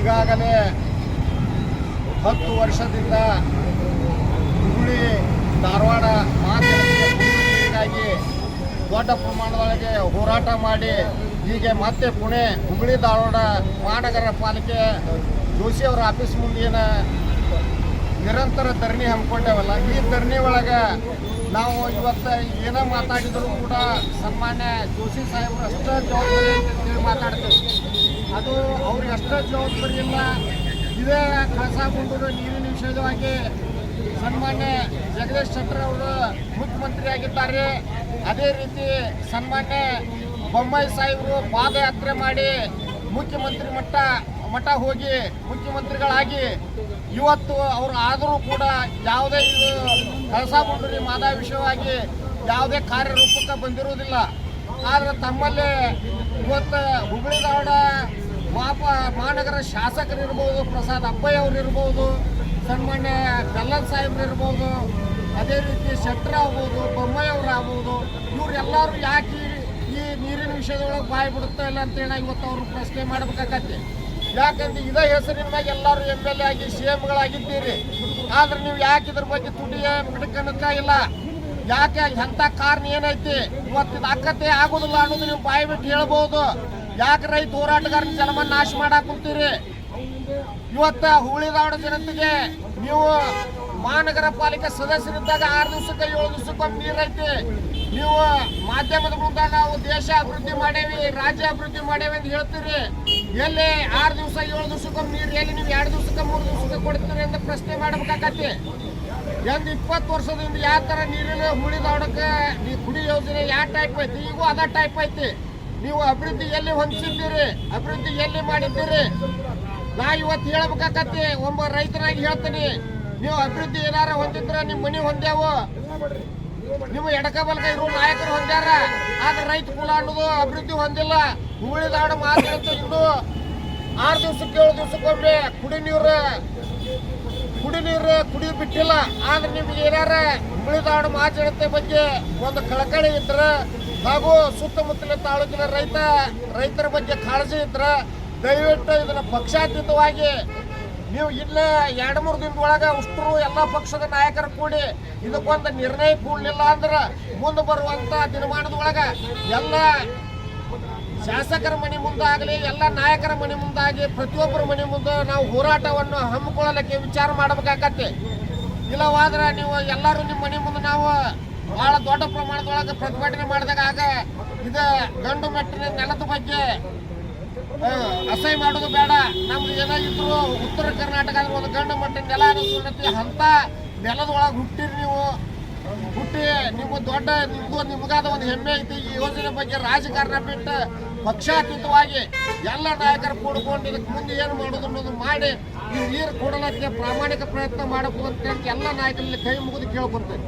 ಈಗಾಗಲೇ ಹತ್ತು ವರ್ಷದಿಂದ ಹುಬ್ಬಳ್ಳಿ ಧಾರವಾಡ ಮಾತಾಗಿ ದೊಡ್ಡ ಪ್ರಮಾಣದೊಳಗೆ ಹೋರಾಟ ಮಾಡಿ ಹೀಗೆ ಮತ್ತೆ ಪುಣೆ ಹುಬ್ಬಳ್ಳಿ ಧಾರವಾಡ ಮಹಾನಗರ ಪಾಲಿಕೆ ಜೋಶಿ ಅವರ ಆಫೀಸ್ ಮುಂದಿನ ನಿರಂತರ ಧರಣಿ ಹಮ್ಮಿಕೊಂಡೇವಲ್ಲ. ಈ ಧರಣಿ ಒಳಗೆ ನಾವು ಇವತ್ತು ಏನೇ ಮಾತಾಡಿದರೂ ಕೂಡ ಸನ್ಮಾನ್ಯ ಜೋಶಿ ಸಾಹೇಬರು ಅಷ್ಟೇ ಜವಾಬ್ದಾರಿ ಮಾತಾಡ್ತೇವೆ. ಅದು ಅವ್ರಿಗೆ ಅಷ್ಟೇ ಜವಾಬ್ದಾರಿ ಇಲ್ಲ ಇದೇ ಕಳಸಾಗುಂಡೂರು ನೀರಿನ ವಿಷಯವಾಗಿ ಸನ್ಮಾನ್ಯ ಜಗದೀಶ್ ಶೆಟ್ಟರ್ ಅವರು ಮುಖ್ಯಮಂತ್ರಿ ಆಗಿದ್ದಾರೆ. ಅದೇ ರೀತಿ ಸನ್ಮಾನ್ಯ ಬೊಮ್ಮಾಯಿ ಸಾಹೇಬರು ಪಾದಯಾತ್ರೆ ಮಾಡಿ ಮುಖ್ಯಮಂತ್ರಿ ಮಟ್ಟ, ಮಠ ಹೋಗಿ ಮುಖ್ಯಮಂತ್ರಿಗಳಾಗಿ ಇವತ್ತು ಅವರು ಆದರೂ ಕೂಡ ಯಾವುದೇ ಇದು ಕಳಸಾಗುಂಡೂರಿ ಮಾದ ವಿಷಯವಾಗಿ ಯಾವುದೇ ಕಾರ್ಯರೂಪಕ್ಕೆ ಬಂದಿರುವುದಿಲ್ಲ. ಆದರೆ ತಮ್ಮಲ್ಲಿ ಇವತ್ತು ಹುಬ್ಬಳ್ಳಿ ಧಾರವಾಡ ಮಾಪ ಮಹಾನಗರ ಶಾಸಕರಿರ್ಬೋದು, ಪ್ರಸಾದ್ ಅಪ್ಪಯ್ಯ ಅವ್ರು ಇರ್ಬೋದು ಸನ್ಮಾನ್ಯ ಕಲ್ಲನ್ ಸಾಹೇಬ್ರು ಇರ್ಬೋದು ಅದೇ ರೀತಿ ಶೆಟ್ರ್ ಆಗ್ಬೋದು ಬೊಮ್ಮಾಯಿ ಅವ್ರು ಆಗ್ಬೋದು ಇವರೆಲ್ಲರೂ ಯಾಕೆ ಈ- ಈ ನೀರಿನ ವಿಷಯದೊಳಗೆ ಬಾಯಿ ಬಿಡುತ್ತಾ ಇಲ್ಲ ಅಂತೇಳಿ ಇವತ್ತು ಅವರು ಪ್ರಶ್ನೆ ಮಾಡ್ಬೇಕಾಗತ್ತೆ. ಯಾಕಂದ್ರೆ ಇದೇ ಹೆಸರಿನ ಮ್ಯಾಗ ಎಲ್ಲರೂ ಎಂ ಎಲ್ ಎ ಆಗಿ, ಸಿ ಎಂಗಳಾಗಿದ್ದೀರಿ ಆದ್ರೆ ನೀವು ಯಾಕೆ ಇದ್ರ ಬಗ್ಗೆ ತುಟಿಯ ಮಿಡಕನ್ನುತ್ತಾ ಇಲ್ಲ? ಯಾಕೆ ಎಂಥ ಕಾರಣ ಏನೈತಿ? ಇವತ್ತು ಅಕ್ಕತೆ ಆಗೋದಿಲ್ಲ ಅನ್ನೋದು ನೀವು ಬಾಯಿ ಬಿಟ್ಟು ಹೇಳ್ಬೋದು. ಯಾಕೆ ರೈತ ಹೋರಾಟಗಾರನ ಜನ್ಮ ನಾಶ ಮಾಡಾಕ್ ಕುಂತೀರಿ? ಇವತ್ತ ಹುಳಿ ಧಾರವಾಡ ಜನತೆಗೆ ನೀವು ಮಹಾನಗರ ಪಾಲಿಕೆ ಸದಸ್ಯರಿದ್ದಾಗ ಆರು ದಿವಸಕ್ಕೆ ಏಳು ದಿವಸಕ್ಕೊಮ್ಮೆ ನೀರೈತಿ ನೀವು ಮಾಧ್ಯಮದ ಮುಂದೆ ನಾವು ದೇಶ ಅಭಿವೃದ್ಧಿ ಮಾಡೇವಿ, ರಾಜ್ಯ ಅಭಿವೃದ್ಧಿ ಮಾಡೇವಿ ಅಂತ ಹೇಳ್ತೀರಿ. ಎಲ್ಲಿ ಆರು ದಿವಸ, ಏಳು ದಿವಸಕ್ಕೊಮ್ಮೆ ನೀರು, ಎಲ್ಲಿ ನೀವು ಎರಡು ದಿವಸಕ್ಕೆ, ಮೂರು ದಿವಸಕ್ಕೆ ಕೊಡ್ತೀರಿ ಅಂತ ಪ್ರಶ್ನೆ ಮಾಡ್ಬೇಕಾಗತ್ತೆ. ಒಂದು ಇಪ್ಪತ್ತು ವರ್ಷದಿಂದ ಯಾವ ಥರ ನೀರಿನ ಹುಳಿ ಧಾರವಾಡಕ್ಕೆ ಈ ಕುಡಿ ಯೋಜನೆ ಯಾವ ಟೈಪ್ ಐತಿ, ಈಗೂ ಅದ ಟೈಪ್ ಐತಿ. ನೀವು ಅಭಿವೃದ್ಧಿ ಎಲ್ಲಿ ಹೊಂದಿಸಿದ್ದೀರಿ, ಅಭಿವೃದ್ಧಿ ಎಲ್ಲಿ ಮಾಡಿದ್ದೀರಿ? ನಾ ಇವತ್ತು ಹೇಳ್ಬೇಕಾಕತಿ ಒಬ್ಬ ರೈತನಾಗಿ ಹೇಳ್ತೀನಿ, ನೀವು ಅಭಿವೃದ್ಧಿ ಏನಾರ ಹೊಂದಿದ್ರೆ ನಿಮ್ಮ ಮನೆ ಹೊಂದ್ಯಾವು. ನಿಮ್ಮ ಎಡಕ ಬಲಕ ಇರುವ ನಾಯಕರು ಹೊಂದ್ಯಾರ. ಆದ್ರೆ ರೈತ ಕುಲ ಅನ್ನೋದು ಅಭಿವೃದ್ಧಿ ಹೊಂದಿಲ್ಲ. ಮಾತ್ರ ಮಾತಾಡ್ತು ಇನ್ನು ಆರು ದಿವ್ಸಕ್ಕೆ ಏಳು ದಿವ್ಸಕ್ಕೊಮ್ಮೆ ಕುಡಿ ನೀರು ಕುಡಿ ನೀರು ಕುಡಿ ಬಿಟ್ಟಿಲ್ಲ. ಆದ್ರೆ ನಿಮ್ಗೆ ಏನಾರ ಉಳಿದಾಡು ಮಾತಾಡತೆ ಬಗ್ಗೆ ಒಂದು ಕಳಕಳಿ ಇದ್ರ, ಹಾಗೂ ಸುತ್ತಮುತ್ತಲಿನ ತಾಲೂಕಿನ ರೈತ, ರೈತರ ಬಗ್ಗೆ ಕಾಳಜಿ ಇದ್ರ, ದಯವಿಟ್ಟು ಇದನ್ನ ಪಕ್ಷಾತೀತವಾಗಿ ನೀವು ಇಲ್ಲೇ ಎರಡು ಮೂರು ದಿನದೊಳಗೆ ಉಷ್ಟರು ಎಲ್ಲ ಪಕ್ಷದ ನಾಯಕರು ಕೂಡಿ ಇದಕ್ಕೊಂದು ನಿರ್ಣಯ ಕೂಡಲಿಲ್ಲ ಅಂದ್ರೆ ಮುಂದೆ ಬರುವಂತ ದಿನಮಾನದ ಒಳಗೆ ಎಲ್ಲ ಶಾಸಕರ ಮನೆ ಮುಂದಾಗಲಿ, ಎಲ್ಲ ನಾಯಕರ ಮನೆ ಮುಂದಾಗಿ ಪ್ರತಿಯೊಬ್ಬರ ಮನೆ ಮುಂದೆ ನಾವು ಹೋರಾಟವನ್ನು ಹಮ್ಮಿಕೊಳ್ಳಲಿಕ್ಕೆ ವಿಚಾರ ಮಾಡಬೇಕಾಗತ್ತೆ ಇಲ್ಲವಾದ್ರೆ ನೀವು ಎಲ್ಲರೂ ನಿಮ್ಮ ಮನೆ ಮುಂದೆ ನಾವು ಬಹಳ ದೊಡ್ಡ ಪ್ರಮಾಣದೊಳಗೆ ಪ್ರತಿಭಟನೆ ಮಾಡಿದಾಗ ಇದು ಗಂಡು ಮೆಟ್ಟಿನ ನೆಲದ ಬಗ್ಗೆ ಅಸಹ್ಯ ಮಾಡೋದು ಬೇಡ. ನಮ್ಗೆ ಏನಾಗಿದ್ರು ಉತ್ತರ ಕರ್ನಾಟಕ ಒಂದು ಗಂಡ ಮಟ್ಟ ನೆಲ ಅನ್ನಿಸ್ಕೊಂಡೈತಿ ಅಂತ ನೆಲದೊಳಗೆ ಹುಟ್ಟಿರಿ ನೀವು. ಹುಟ್ಟಿ ನಿಮ್ಮ ದೊಡ್ಡ, ನಿಮಗೂ, ನಿಮ್ಗಾದ ಒಂದು ಹೆಮ್ಮೆ ಐತಿ. ಈ ಯೋಜನೆ ಬಗ್ಗೆ ರಾಜಕಾರಣ ಬಿಟ್ಟು ಪಕ್ಷಾತೀತವಾಗಿ ಎಲ್ಲ ನಾಯಕರು ಕೂಡ್ಕೊಂಡು ಇದಕ್ಕೆ ಮುಂದೆ ಏನು ಮಾಡೋದು ಅನ್ನೋದು ಮಾಡಿ ನೀವು ನೀರು ಕೊಡಲಿಕ್ಕೆ ಪ್ರಾಮಾಣಿಕ ಪ್ರಯತ್ನ ಮಾಡಬೇಕು ಅಂತ ಹೇಳಿ ಎಲ್ಲ ನಾಯಕರಲ್ಲಿ ಕೈ ಮುಗಿದು ಕೇಳ್ಕೊತೇನೆ.